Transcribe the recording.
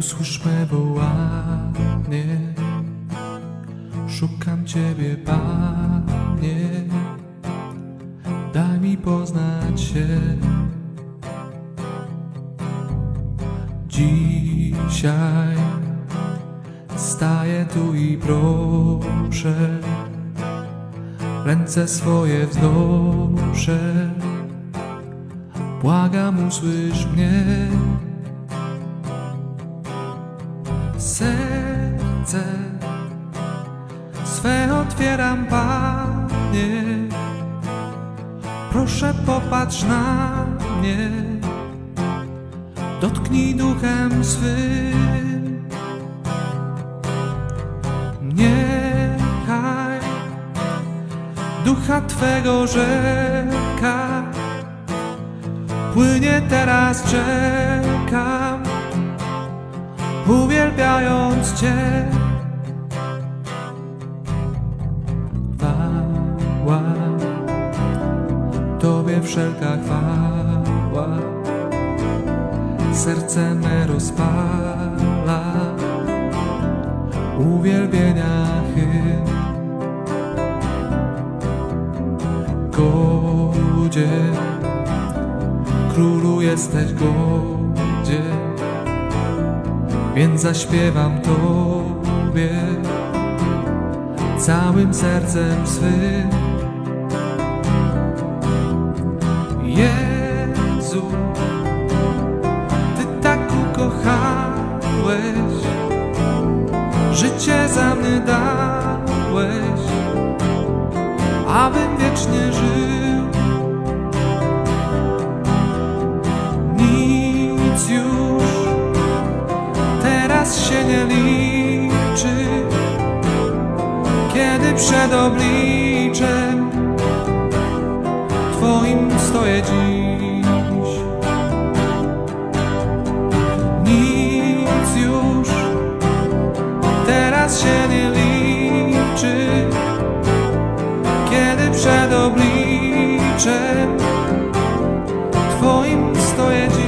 Usłysz me wołanie. Szukam Ciebie, Panie. Daj mi poznać się. Dzisiaj Staję tu i proszę. Ręce swoje wznoszę. Błagam, usłysz mnie Serce. Swe otwieram, Panie. Proszę popatrz na mnie. Dotknij duchem swym. Niechaj Ducha Twego rzeka Płynie teraz, czekam Uwielbiając Cię Chwała Tobie wszelka chwała. Serce me rozpala. Uwielbienia hymn Godzie Królu jesteś godzie Więc zaśpiewam Tobie Całym sercem swym. Jezu Ty tak ukochałeś Życie za mnie dałeś Abym wiecznie żył nie liczy Kiedy przed obliczem Twoim stoję dziś. Nic już teraz się nie liczy Kiedy przed obliczem Twoim stoję dziś.